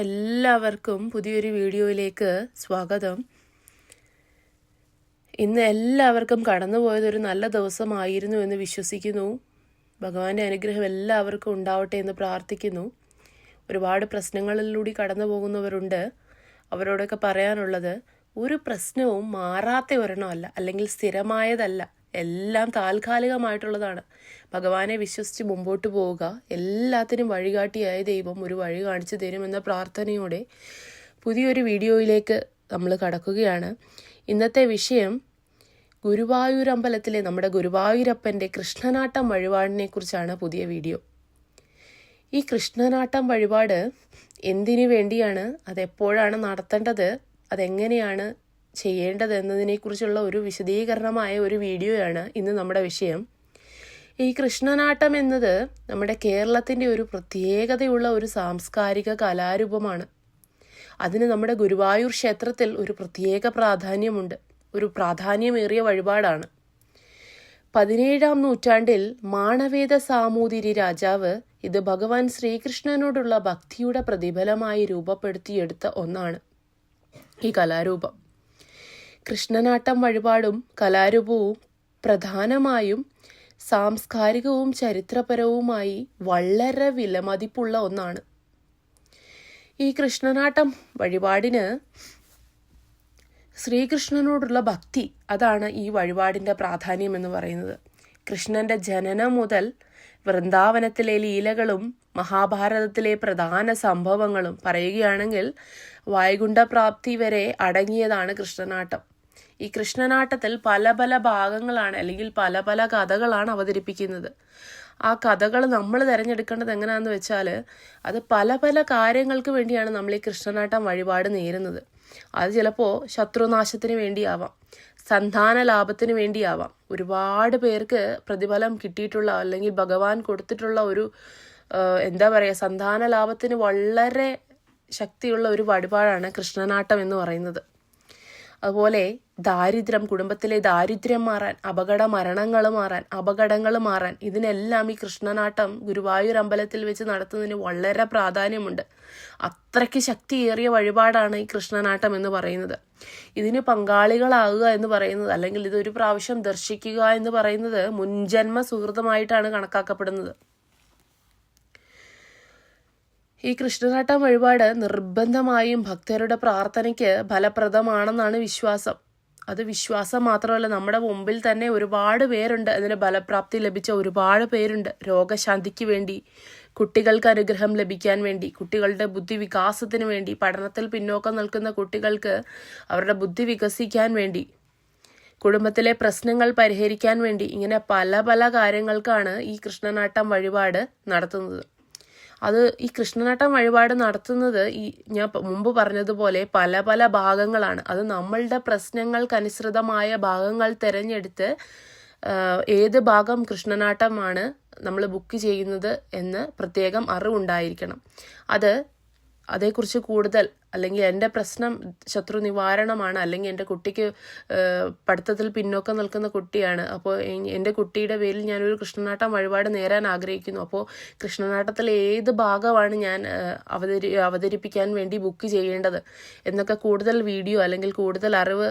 എല്ലാവർക്കും പുതിയൊരു വീഡിയോയിലേക്ക് സ്വാഗതം. ഇന്ന് എല്ലാവർക്കും കടന്നുപോയതൊരു നല്ല ദിവസമായിരുന്നു എന്ന് വിശ്വസിക്കുന്നു. ഭഗവാന്റെ അനുഗ്രഹം എല്ലാവർക്കും ഉണ്ടാവട്ടെ എന്ന് പ്രാർത്ഥിക്കുന്നു. ഒരുപാട് പ്രശ്നങ്ങളിലൂടെ കടന്നു പോകുന്നവരുണ്ട് അവരോടൊക്കെ പറയാനുള്ളത് ഒരു പ്രശ്നവും മാറാത്ത ഒരെണ്ണമല്ല അല്ലെങ്കിൽ സ്ഥിരമായതല്ല. എല്ലാം താൽക്കാലികമായിട്ടുള്ളതാണ്. ഭഗവാനെ വിശ്വസിച്ച് മുമ്പോട്ട് പോവുക എല്ലാത്തിനും വഴികാട്ടിയായ ദൈവം ഒരു വഴി കാണിച്ചു തരുമെന്ന പ്രാർത്ഥനയോടെ പുതിയൊരു വീഡിയോയിലേക്ക് നമ്മൾ കടക്കുകയാണ്. ഇന്നത്തെ വിഷയം ഗുരുവായൂർ അമ്പലത്തിലെ നമ്മുടെ ഗുരുവായൂരപ്പന്റെ കൃഷ്ണനാട്ടം വഴിപാടിനെ കുറിച്ചാണ് പുതിയ വീഡിയോ. ഈ കൃഷ്ണനാട്ടം വഴിപാട് എന്തിനു വേണ്ടിയാണ്? അതെപ്പോഴാണ് നടത്തേണ്ടത്? അതെങ്ങനെയാണ് ചെയ്യേണ്ടത് എന്നതിനെക്കുറിച്ചുള്ള ഒരു വിശദീകരണമായ ഒരു വീഡിയോയാണ് ഇന്ന് നമ്മുടെ വിഷയം. ഈ കൃഷ്ണനാട്ടം എന്നത് നമ്മുടെ കേരളത്തിന്റെ ഒരു പ്രത്യേകതയുള്ള ഒരു സാംസ്കാരിക കലാരൂപമാണ്. അതിന് നമ്മുടെ ഗുരുവായൂർ ക്ഷേത്രത്തിൽ ഒരു പ്രത്യേക പ്രാധാന്യമുണ്ട്. ഒരു പ്രാധാന്യമേറിയ വഴിപാടാണ്. പതിനേഴാം നൂറ്റാണ്ടിൽ മാണവേദ സാമൂതിരി രാജാവ് ഇത് ഭഗവാൻ ശ്രീകൃഷ്ണനോടുള്ള ഭക്തിയുടെ പ്രതിഫലമായി രൂപപ്പെടുത്തിയെടുത്ത ഒന്നാണ് ഈ കലാരൂപം. കൃഷ്ണനാട്ടം വഴിപാടും കലാരൂപവും പ്രധാനമായും സാംസ്കാരികവും ചരിത്രപരവുമായി വളരെ വിലമതിപ്പുള്ള ഒന്നാണ്. ഈ കൃഷ്ണനാട്ടം വഴിപാടിന് ശ്രീകൃഷ്ണനോടുള്ള ഭക്തി അതാണ് ഈ വഴിപാടിന്റെ പ്രാധാന്യം എന്ന് പറയുന്നത്. കൃഷ്ണന്റെ ജനനം മുതൽ വൃന്ദാവനത്തിലെ ലീലകളും മഹാഭാരതത്തിലെ പ്രധാന സംഭവങ്ങളും പറയുകയാണെങ്കിൽ വൈകുണ്ഠപ്രാപ്തി വരെ അടങ്ങിയതാണ് കൃഷ്ണനാട്ടം. ഈ കൃഷ്ണനാട്ടത്തിൽ പല പല ഭാഗങ്ങളാണ് അല്ലെങ്കിൽ പല പല കഥകളാണ് അവതരിപ്പിക്കുന്നത്. ആ കഥകൾ നമ്മൾ തിരഞ്ഞെടുക്കേണ്ടത് എങ്ങനെയാണെന്ന് വെച്ചാൽ അത് പല പല കാര്യങ്ങൾക്ക് വേണ്ടിയാണ് നമ്മൾ ഈ കൃഷ്ണനാട്ടം വഴിപാട് നേരുന്നത്. അത് ചിലപ്പോൾ ശത്രുനാശത്തിന് വേണ്ടിയാവാം സന്താന ലാഭത്തിന് വേണ്ടിയാവാം. ഒരുപാട് പേർക്ക് പ്രതിഫലം കിട്ടിയിട്ടുള്ള അല്ലെങ്കിൽ ഭഗവാൻ കൊടുത്തിട്ടുള്ള ഒരു എന്താ പറയുക സന്താന ലാഭത്തിന് വളരെ ശക്തിയുള്ള ഒരു വഴിപാടാണ് കൃഷ്ണനാട്ടം എന്ന് പറയുന്നത്. അതുപോലെ ദാരിദ്ര്യം കുടുംബത്തിലെ ദാരിദ്ര്യം മാറാൻ അപകട മരണങ്ങൾ മാറാൻ അപകടങ്ങൾ മാറാൻ ഇതിനെല്ലാം ഈ കൃഷ്ണനാട്ടം ഗുരുവായൂർ അമ്പലത്തിൽ വെച്ച് നടത്തുന്നതിന് വളരെ പ്രാധാന്യമുണ്ട്. അത്രയ്ക്ക് ശക്തിയേറിയ വഴിപാടാണ് ഈ കൃഷ്ണനാട്ടം എന്ന് പറയുന്നത്. ഇതിന് പങ്കാളികളാകുക എന്ന് പറയുന്നത് അല്ലെങ്കിൽ ഇതൊരു പ്രാവശ്യം ദർശിക്കുക എന്ന് പറയുന്നത് മുൻജന്മ സുഹൃതമായിട്ടാണ് കണക്കാക്കപ്പെടുന്നത്. ഈ കൃഷ്ണനാട്ടം വഴിപാട് നിർബന്ധമായും ഭക്തരുടെ പ്രാർത്ഥനയ്ക്ക് ഫലപ്രദമാണെന്നാണ് വിശ്വാസം. അത് വിശ്വാസം മാത്രമല്ല നമ്മുടെ മുമ്പിൽ തന്നെ ഒരുപാട് പേരുണ്ട്. അതിന് ഫലപ്രാപ്തി ലഭിച്ച ഒരുപാട് പേരുണ്ട്. രോഗശാന്തിക്ക് വേണ്ടി കുട്ടികൾക്ക് അനുഗ്രഹം ലഭിക്കാൻ വേണ്ടി കുട്ടികളുടെ ബുദ്ധി വികാസത്തിന് വേണ്ടി പഠനത്തിൽ പിന്നോക്കം നിൽക്കുന്ന കുട്ടികൾക്ക് അവരുടെ ബുദ്ധി വികസിക്കാൻ വേണ്ടി കുടുംബത്തിലെ പ്രശ്നങ്ങൾ പരിഹരിക്കാൻ വേണ്ടി ഇങ്ങനെ പല പല കാര്യങ്ങൾക്കാണ് ഈ കൃഷ്ണനാട്ടം വഴിപാട് നടത്തുന്നത്. അത് ഈ കൃഷ്ണനാട്ടം വഴിപാട് നടത്തുന്നത് ഈ ഞാൻ മുമ്പ് പറഞ്ഞതുപോലെ പല പല ഭാഗങ്ങളാണ്. അത് നമ്മളുടെ പ്രശ്നങ്ങൾക്കനുസൃതമായ ഭാഗങ്ങൾ തിരഞ്ഞെടുത്ത് ഏത് ഭാഗം കൃഷ്ണനാട്ടമാണ് നമ്മൾ ബുക്ക് ചെയ്യുന്നത് എന്ന് പ്രത്യേകം അറിവുണ്ടായിരിക്കണം. അത് അതേക്കുറിച്ച് കൂടുതൽ അല്ലെങ്കിൽ എന്റെ പ്രശ്നം ശത്രു നിവാരണമാണ് അല്ലെങ്കിൽ എന്റെ കുട്ടിക്ക് പഠിത്തത്തിൽ പിന്നോക്കം നിൽക്കുന്ന കുട്ടിയാണ്. അപ്പോൾ എന്റെ കുട്ടിയുടെ പേരിൽ ഞാനൊരു കൃഷ്ണനാട്ടം വഴിപാട് നേരാൻ ആഗ്രഹിക്കുന്നു. അപ്പോൾ കൃഷ്ണനാട്ടത്തിലെ ഏത് ഭാഗമാണ് ഞാൻ അവതരി അവതരിപ്പിക്കാൻ വേണ്ടി ബുക്ക് ചെയ്യേണ്ടത്? എന്നൊക്കെ കൂടുതൽ വീഡിയോ അല്ലെങ്കിൽ കൂടുതൽ അറിവ്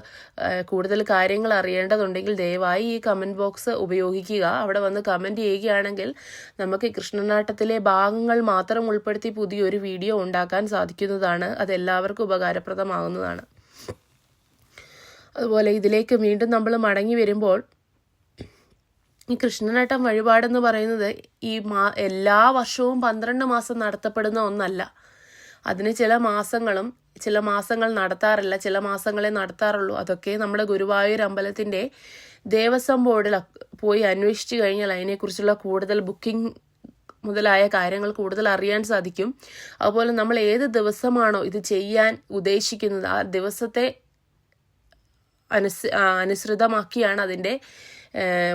കൂടുതൽ കാര്യങ്ങൾ അറിയേണ്ടതുണ്ടെങ്കിൽ ദയവായി ഈ കമന്റ് ബോക്സ് ഉപയോഗിക്കുക. അവിടെ വന്ന് കമന്റ് ചെയ്യുകയാണെങ്കിൽ നമുക്ക് കൃഷ്ണനാട്ടത്തിലെ ഭാഗങ്ങൾ മാത്രം ഉൾപ്പെടുത്തി പുതിയൊരു വീഡിയോ ഉണ്ടാക്കാൻ സാധിക്കുന്നതാണ്. അതെല്ലാം എല്ലാവർക്കും ഉപകാരപ്രദമാകുന്നതാണ്. അതുപോലെ ഇതിലേക്ക് വീണ്ടും നമ്മൾ മടങ്ങി വരുമ്പോൾ ഈ കൃഷ്ണനേട്ടം വഴിപാടെന്ന് പറയുന്നത് ഈ മാ എല്ലാ വർഷവും പന്ത്രണ്ട് മാസം നടത്തപ്പെടുന്ന ഒന്നല്ല. അതിന് ചില മാസങ്ങളും ചില മാസങ്ങൾ നടത്താറില്ല ചില മാസങ്ങളെ നടത്താറുള്ളൂ. അതൊക്കെ നമ്മുടെ ഗുരുവായൂർ അമ്പലത്തിന്റെ ദേവസ്വം ബോർഡിൽ പോയി അന്വേഷിച്ചു കഴിഞ്ഞാൽ അതിനെക്കുറിച്ചുള്ള കൂടുതൽ ബുക്കിംഗ് മുതലായ കാര്യങ്ങൾ കൂടുതൽ അറിയാൻ സാധിക്കും. അതുപോലെ നമ്മൾ ഏത് ദിവസമാണോ ഇത് ചെയ്യാൻ ഉദ്ദേശിക്കുന്നത് ആ ദിവസത്തെ അനുസ് അനുസൃതമാക്കിയാണ് അതിന്റെ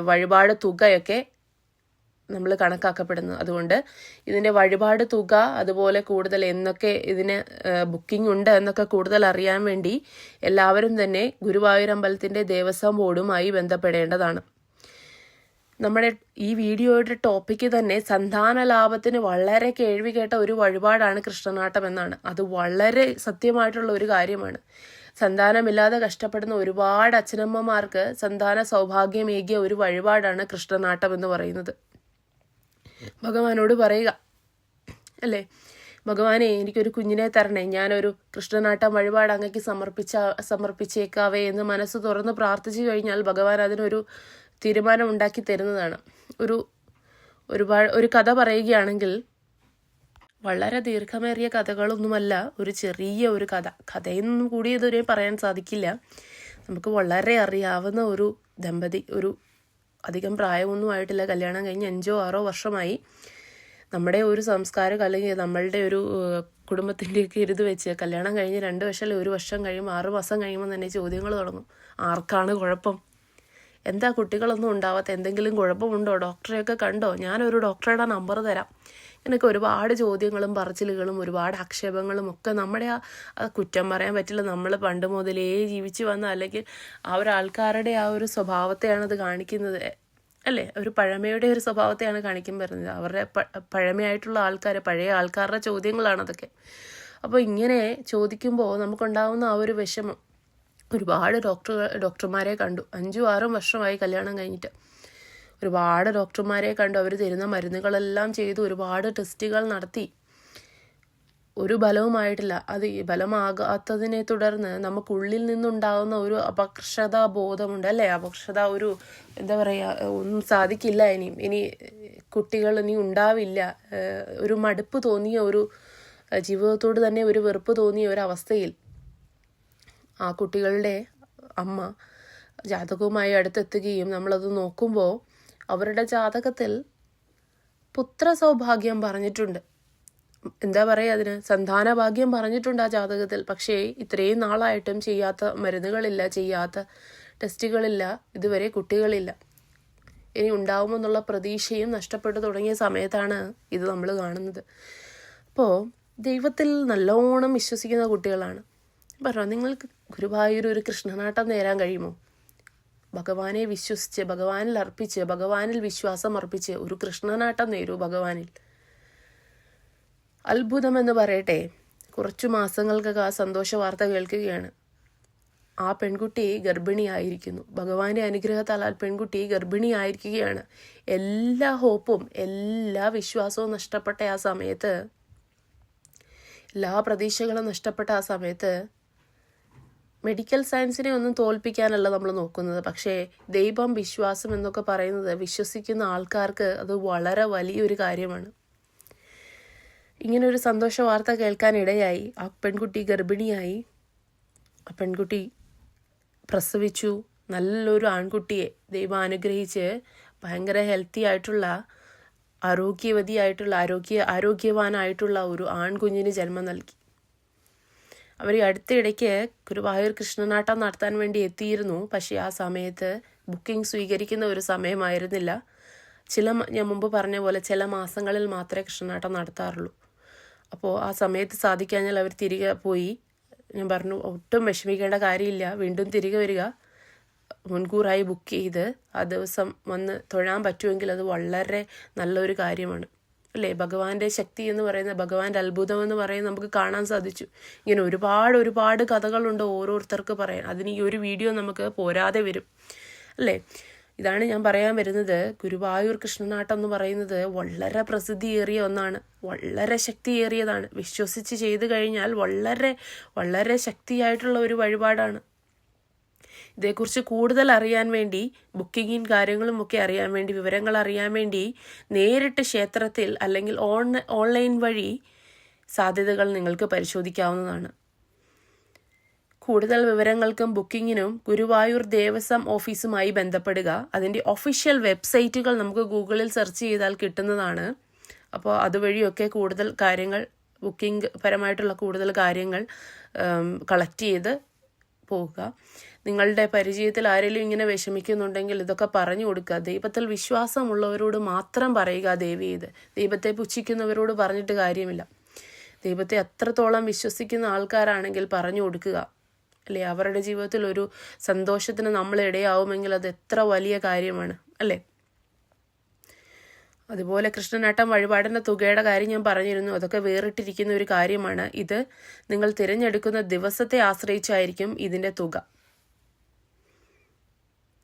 വഴിപാട് തുകയൊക്കെ നമ്മൾ കണക്കാക്കപ്പെടുന്നത്. അതുകൊണ്ട് ഇതിന്റെ വഴിപാട് തുക അതുപോലെ കൂടുതൽ എന്നൊക്കെ ഇതിന് ബുക്കിംഗ് ഉണ്ട് എന്നൊക്കെ കൂടുതൽ അറിയാൻ വേണ്ടി എല്ലാവരും തന്നെ ഗുരുവായൂരമ്പലത്തിന്റെ ദേവസ്വം ബോർഡുമായി ബന്ധപ്പെടേണ്ടതാണ്. നമ്മുടെ ഈ വീഡിയോയുടെ ടോപ്പിക്ക് തന്നെ സന്താന ലാഭത്തിന് വളരെ കേൾവി കേട്ട ഒരു വഴിപാടാണ് കൃഷ്ണനാട്ടം എന്നാണ്. അത് വളരെ സത്യമായിട്ടുള്ള ഒരു കാര്യമാണ്. സന്താനമില്ലാതെ കഷ്ടപ്പെടുന്ന ഒരുപാട് അച്ഛനമ്മമാർക്ക് സന്താന സൗഭാഗ്യമേകിയ ഒരു വഴിപാടാണ് കൃഷ്ണനാട്ടം എന്ന് പറയുന്നത്. ഭഗവാനോട് പറയുക അല്ലേ? ഭഗവാനെ എനിക്കൊരു കുഞ്ഞിനെ തരണേ ഞാനൊരു കൃഷ്ണനാട്ടം വഴിപാട് അങ്ങക്ക് സമർപ്പിച്ച സമർപ്പിച്ചേക്കാവേ എന്ന് മനസ്സ് തുറന്ന് പ്രാർത്ഥിച്ചു കഴിഞ്ഞാൽ ഭഗവാൻ അതിനൊരു തീരുമാനം ഉണ്ടാക്കി തരുന്നതാണ്. ഒരു ഒരുപാട് ഒരു കഥ പറയുകയാണെങ്കിൽ വളരെ ദീർഘമേറിയ കഥകളൊന്നുമല്ല ഒരു ചെറിയ ഒരു കഥ. കഥയൊന്നും കൂടി ഇതുവരെ പറയാൻ സാധിക്കില്ല. നമുക്ക് വളരെ അറിയാവുന്ന ഒരു ദമ്പതി ഒരു അധികം പ്രായമൊന്നും ആയിട്ടില്ല. കല്യാണം കഴിഞ്ഞ് അഞ്ചോ ആറോ വർഷമായി നമ്മുടെ ഒരു സംസ്കാരം അല്ലെങ്കിൽ നമ്മളുടെ ഒരു കുടുംബത്തിന്റെയൊക്കെ ഇരുത് വെച്ച് കല്യാണം കഴിഞ്ഞ് രണ്ട് വർഷം അല്ലെങ്കിൽ ഒരു വർഷം കഴിയുമ്പോൾ ആറ് മാസം കഴിയുമ്പോൾ തന്നെ ചോദ്യങ്ങൾ തുടങ്ങും. ആർക്കാണ് കുഴപ്പം? എന്താ കുട്ടികളൊന്നും ഉണ്ടാവാത്ത എന്തെങ്കിലും കുഴപ്പമുണ്ടോ? ഡോക്ടറെയൊക്കെ കണ്ടോ? ഞാനൊരു ഡോക്ടറുടെ നമ്പർ തരാം. ഇങ്ങനെയൊക്കെ ഒരുപാട് ചോദ്യങ്ങളും പറച്ചിലുകളും ഒരുപാട് ആക്ഷേപങ്ങളും ഒക്കെ നമ്മുടെ ആ ആ കുറ്റം പറയാൻ പറ്റില്ല. നമ്മൾ പണ്ട് മുതലേ ജീവിച്ചു വന്ന അല്ലെങ്കിൽ ആ ഒരാൾക്കാരുടെ ആ ഒരു സ്വഭാവത്തെയാണ് അത് കാണിക്കുന്നത്. അല്ലേ? ഒരു പഴമയുടെ ഒരു സ്വഭാവത്തെയാണ് കാണിക്കാൻ പറയുന്നത് അവരുടെ പഴമയായിട്ടുള്ള ആൾക്കാർ പഴയ ആൾക്കാരുടെ ചോദ്യങ്ങളാണ് അതൊക്കെ. അപ്പോൾ ഇങ്ങനെ ചോദിക്കുമ്പോൾ നമുക്കുണ്ടാവുന്ന ആ ഒരു വിഷമം ഒരുപാട് ഡോക്ടർ ഡോക്ടർമാരെ കണ്ടു. അഞ്ചു ആറും വർഷമായി കല്യാണം കഴിഞ്ഞിട്ട്. ഒരുപാട് ഡോക്ടർമാരെ കണ്ടു. അവർ തരുന്ന മരുന്നുകളെല്ലാം ചെയ്തു. ഒരുപാട് ടെസ്റ്റുകൾ നടത്തി. ഒരു ബലവുമായിട്ടില്ല. അത് ഈ ബലമാകാത്തതിനെ തുടർന്ന് നമുക്കുള്ളിൽ നിന്നുണ്ടാകുന്ന ഒരു അപക്ഷത ബോധമുണ്ട് അല്ലേ? അപക്ഷത ഒരു എന്താ പറയുക ഒന്നും സാധിക്കില്ല ഇനിയും ഇനി കുട്ടികൾ ഇനി ഉണ്ടാവില്ല. ഒരു മടുപ്പ് തോന്നിയ ഒരു ജീവിതത്തോട് തന്നെ ഒരു വെറുപ്പ് തോന്നിയ ഒരു അവസ്ഥയിൽ ആ കുട്ടികളുടെ അമ്മ ജാതകവുമായി അടുത്തെത്തുകയും നമ്മളത് നോക്കുമ്പോൾ അവരുടെ ജാതകത്തിൽ പുത്ര സൗഭാഗ്യം പറഞ്ഞിട്ടുണ്ട്. എന്താ പറയുക അതിന്? സന്താന ഭാഗ്യം പറഞ്ഞിട്ടുണ്ട് ആ ജാതകത്തിൽ. പക്ഷേ ഇത്രയും നാളായിട്ടും ചെയ്യാത്ത മരുന്നുകളില്ല ചെയ്യാത്ത ടെസ്റ്റുകളില്ല ഇതുവരെ കുട്ടികളില്ല. ഇനി ഉണ്ടാവുമെന്നുള്ള പ്രതീക്ഷയും നഷ്ടപ്പെട്ടു തുടങ്ങിയ സമയത്താണ് ഇത് നമ്മൾ കാണുന്നത്. അപ്പോൾ ദൈവത്തിൽ നല്ലോണം വിശ്വസിക്കുന്ന കുട്ടികളാണ്. പറഞ്ഞോ നിങ്ങൾക്ക് ഗുരുവായൂർ ഒരു കൃഷ്ണനാട്ടം നേരാൻ കഴിയുമോ? ഭഗവാനെ വിശ്വസിച്ച് ഭഗവാനിൽ അർപ്പിച്ച് ഭഗവാനിൽ വിശ്വാസം അർപ്പിച്ച് ഒരു കൃഷ്ണനാട്ടം നേരൂ ഭഗവാനിൽ. അത്ഭുതമെന്ന് പറയട്ടെ കുറച്ചു മാസങ്ങൾക്കൊക്കെ ആ സന്തോഷ വാർത്ത കേൾക്കുകയാണ്. ആ പെൺകുട്ടി ഗർഭിണിയായിരിക്കുന്നു. ഭഗവാന്റെ അനുഗ്രഹത്താൽ ആ പെൺകുട്ടി ഗർഭിണിയായിരിക്കുകയാണ്. എല്ലാ ഹോപ്പും എല്ലാ വിശ്വാസവും നഷ്ടപ്പെട്ട ആ സമയത്ത് എല്ലാ പ്രതീക്ഷകളും നഷ്ടപ്പെട്ട ആ സമയത്ത് മെഡിക്കൽ സയൻസിനെ ഒന്നും തോൽപ്പിക്കാനല്ല നമ്മൾ നോക്കുന്നത്. പക്ഷേ ദൈവം വിശ്വാസം എന്നൊക്കെ പറയുന്നത് വിശ്വസിക്കുന്ന ആൾക്കാർക്ക് അത് വളരെ വലിയൊരു കാര്യമാണ്. ഇങ്ങനൊരു സന്തോഷ വാർത്ത കേൾക്കാനിടയായി. ആ പെൺകുട്ടി ഗർഭിണിയായി. ആ പെൺകുട്ടി പ്രസവിച്ചു. നല്ലൊരു ആൺകുട്ടിയെ ദൈവം അനുഗ്രഹിച്ച് ഭയങ്കര ഹെൽത്തി ആയിട്ടുള്ള ആരോഗ്യവതിയായിട്ടുള്ള ആരോഗ്യ ആരോഗ്യവാനായിട്ടുള്ള ഒരു ആൺകുഞ്ഞിന് ജന്മം നൽകി. അവർ അടുത്തിടയ്ക്ക് ഗുരുവായൂർ കൃഷ്ണനാട്ടം നടത്താൻ വേണ്ടി എത്തിയിരുന്നു. പക്ഷേ ആ സമയത്ത് ബുക്കിംഗ് സ്വീകരിക്കുന്ന ഒരു സമയമായിരുന്നില്ല. ചില ഞാൻ മുമ്പ് പറഞ്ഞ പോലെ ചില മാസങ്ങളിൽ മാത്രമേ കൃഷ്ണനാട്ടം നടത്താറുള്ളൂ. അപ്പോൾ ആ സമയത്ത് സാധിക്കാഞ്ഞാൽ അവർ തിരികെ പോയി. ഞാൻ പറഞ്ഞു ഒട്ടും വിഷമിക്കേണ്ട കാര്യമില്ല. വീണ്ടും തിരികെ വരിക. മുൻകൂറായി ബുക്ക് ചെയ്ത് ആ ദിവസം വന്ന് തൊഴാൻ പറ്റുമെങ്കിൽ അത് വളരെ നല്ലൊരു കാര്യമാണ്. അല്ലേ? ഭഗവാന്റെ ശക്തി എന്ന് പറയുന്ന ഭഗവാന്റെ അത്ഭുതം എന്ന് പറയുന്ന നമുക്ക് കാണാൻ സാധിച്ചു. ഇങ്ങനെ ഒരുപാട് ഒരുപാട് കഥകളുണ്ട് ഓരോരുത്തർക്ക് പറയാൻ. അതിന് ഈ ഒരു വീഡിയോ നമുക്ക് പോരാതെ വരും. അല്ലേ? ഇതാണ് ഞാൻ പറയാൻ വരുന്നത്. ഗുരുവായൂർ കൃഷ്ണനാട്ടം എന്ന് പറയുന്നത് വളരെ പ്രസിദ്ധിയേറിയ ഒന്നാണ്. വളരെ ശക്തിയേറിയതാണ്. വിശ്വസിച്ച് ചെയ്തു കഴിഞ്ഞാൽ വളരെ വളരെ ശക്തിയായിട്ടുള്ള ഒരു വഴിപാടാണ്. ഇതേക്കുറിച്ച് കൂടുതൽ അറിയാൻ വേണ്ടി ബുക്കിങ്ങും കാര്യങ്ങളും ഒക്കെ അറിയാൻ വേണ്ടി വിവരങ്ങൾ അറിയാൻ വേണ്ടി നേരിട്ട് ക്ഷേത്രത്തിൽ അല്ലെങ്കിൽ ഓൺ ഓൺലൈൻ വഴി സാധ്യതകൾ നിങ്ങൾക്ക് പരിശോധിക്കാവുന്നതാണ്. കൂടുതൽ വിവരങ്ങൾക്കും ബുക്കിങ്ങിനും ഗുരുവായൂർ ദേവസ്വം ഓഫീസുമായി ബന്ധപ്പെടുക. അതിന്റെ ഒഫീഷ്യൽ വെബ്സൈറ്റുകൾ നമുക്ക് ഗൂഗിളിൽ സെർച്ച് ചെയ്താൽ കിട്ടുന്നതാണ്. അപ്പോൾ അതുവഴിയൊക്കെ കൂടുതൽ കാര്യങ്ങൾ ബുക്കിംഗ് പരമായിട്ടുള്ള കൂടുതൽ കാര്യങ്ങൾ കളക്ട് ചെയ്ത് പോകുക നിങ്ങളുടെ പരിചയത്തിൽ ആരെങ്കിലും ഇങ്ങനെ വിഷമിക്കുന്നുണ്ടെങ്കിൽ ഇതൊക്കെ പറഞ്ഞു കൊടുക്കുക. ദൈവത്തിൽ വിശ്വാസമുള്ളവരോട് മാത്രം പറയുക ദേവി ഇത്. ദൈവത്തെ പുച്ഛിക്കുന്നവരോട് പറഞ്ഞിട്ട് കാര്യമില്ല. ദൈവത്തെ അത്രത്തോളം വിശ്വസിക്കുന്ന ആൾക്കാരാണെങ്കിൽ പറഞ്ഞു കൊടുക്കുക. അല്ലേ? അവരുടെ ജീവിതത്തിൽ ഒരു സന്തോഷത്തിന് നമ്മൾ ഇടയാവുമെങ്കിൽ അത് എത്ര വലിയ കാര്യമാണ്. അല്ലേ? അതുപോലെ കൃഷ്ണനാട്ടം വഴിപാടിന്റെ തുകയുടെ കാര്യം ഞാൻ പറഞ്ഞിരുന്നു. അതൊക്കെ വേറിട്ടിരിക്കുന്ന ഒരു കാര്യമാണ്. ഇത് നിങ്ങൾ തിരഞ്ഞെടുക്കുന്ന ദിവസത്തെ ആശ്രയിച്ചായിരിക്കും ഇതിന്റെ തുക.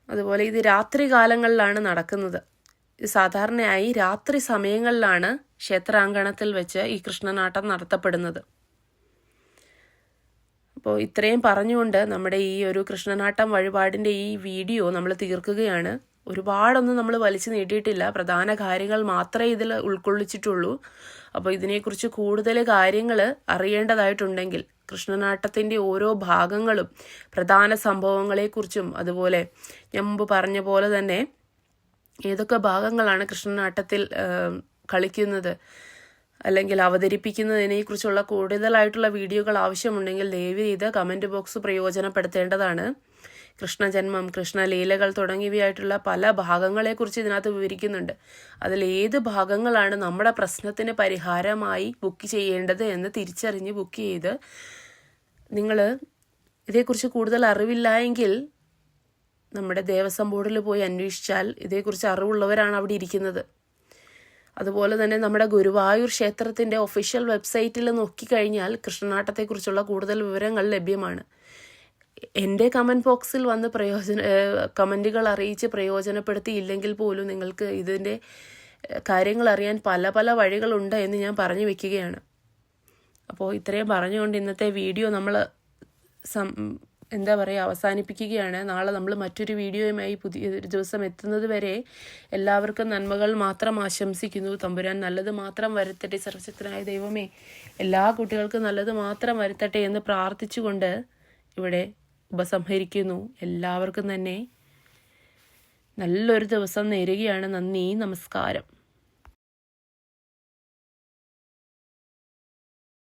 അതുപോലെ ഇത് രാത്രി കാലങ്ങളിലാണ് നടക്കുന്നത്. സാധാരണയായി രാത്രി സമയങ്ങളിലാണ് ക്ഷേത്രാങ്കണത്തിൽ വെച്ച് ഈ കൃഷ്ണനാട്ടം നടത്തപ്പെടുന്നത്. അപ്പോൾ ഇത്രയും പറഞ്ഞുകൊണ്ട് നമ്മുടെ ഈ ഒരു കൃഷ്ണനാട്ടം വഴിപാടിന്റെ ഈ വീഡിയോ നമ്മൾ തീർക്കുകയാണ്. ഒരുപാടൊന്നും നമ്മൾ വലിച്ചു നീട്ടിയിട്ടില്ല. പ്രധാന കാര്യങ്ങൾ മാത്രമേ ഇതിൽ ഉൾക്കൊള്ളിച്ചിട്ടുള്ളൂ. അപ്പോൾ ഇതിനെക്കുറിച്ച് കൂടുതൽ കാര്യങ്ങൾ അറിയേണ്ടതായിട്ടുണ്ടെങ്കിൽ കൃഷ്ണനാട്ടത്തിന്റെ ഓരോ ഭാഗങ്ങളും പ്രധാന സംഭവങ്ങളെക്കുറിച്ചും അതുപോലെ ഞാൻ മുമ്പ് പറഞ്ഞ പോലെ തന്നെ ഏതൊക്കെ ഭാഗങ്ങളാണ് കൃഷ്ണനാട്ടത്തിൽ കളിക്കുന്നത് അല്ലെങ്കിൽ അവതരിപ്പിക്കുന്നതിനെ കുറിച്ചുള്ള കൂടുതലായിട്ടുള്ള വീഡിയോകൾ ആവശ്യമുണ്ടെങ്കിൽ ദയവ് ചെയ്ത് കമന്റ് ബോക്സ് പ്രയോജനപ്പെടുത്തേണ്ടതാണ്. കൃഷ്ണജന്മം കൃഷ്ണലീലകൾ തുടങ്ങിയവയായിട്ടുള്ള പല ഭാഗങ്ങളെക്കുറിച്ച് ഇതിനകത്ത് വിവരിക്കുന്നുണ്ട്. അതിൽ ഏത് ഭാഗങ്ങളാണ് നമ്മുടെ പ്രശ്നത്തിന് പരിഹാരമായി ബുക്ക് ചെയ്യേണ്ടത് എന്ന് തിരിച്ചറിഞ്ഞ് ബുക്ക് ചെയ്ത് നിങ്ങൾ ഇതേക്കുറിച്ച് കൂടുതൽ അറിവില്ല എങ്കിൽ നമ്മുടെ ദേവസ്വം ബോർഡിൽ പോയി അന്വേഷിച്ചാൽ ഇതേക്കുറിച്ച് അറിവുള്ളവരാണ് അവിടെ ഇരിക്കുന്നത്. അതുപോലെ തന്നെ നമ്മുടെ ഗുരുവായൂർ ക്ഷേത്രത്തിന്റെ ഒഫീഷ്യൽ വെബ്സൈറ്റിൽ നോക്കിക്കഴിഞ്ഞാൽ കൃഷ്ണനാട്ടത്തെക്കുറിച്ചുള്ള കൂടുതൽ വിവരങ്ങൾ ലഭ്യമാണ്. എന്റെ കമന്റ് ബോക്സിൽ വന്ന് പ്രയോജന കമന്റുകൾ അറിയിച്ച് പ്രയോജനപ്പെടുത്തിയില്ലെങ്കിൽ പോലും നിങ്ങൾക്ക് ഇതിന്റെ കാര്യങ്ങൾ അറിയാൻ പല പല വഴികളുണ്ട് എന്ന് ഞാൻ പറഞ്ഞു വെക്കുകയാണ്. അപ്പോൾ ഇത്രയും പറഞ്ഞുകൊണ്ട് ഇന്നത്തെ വീഡിയോ നമ്മൾ സം എന്താ പറയുക അവസാനിപ്പിക്കുകയാണ്. നാളെ നമ്മൾ മറ്റൊരു വീഡിയോയുമായി പുതിയ ഒരു ദിവസം എത്തുന്നത് വരെ എല്ലാവർക്കും നന്മകൾ മാത്രം ആശംസിക്കുന്നു. തമ്പുരാൻ നല്ലത് മാത്രം വരുത്തട്ടെ. സർവശക്തനായ ദൈവമേ എല്ലാ കുട്ടികൾക്കും നല്ലത് മാത്രം വരുത്തട്ടെ എന്ന് പ്രാർത്ഥിച്ചുകൊണ്ട് ഇവിടെ ഉപസംഹരിക്കുന്നു. എല്ലാവർക്കും തന്നെ നല്ലൊരു ദിവസം നേരുകയാണ്. നന്ദി നമസ്കാരം.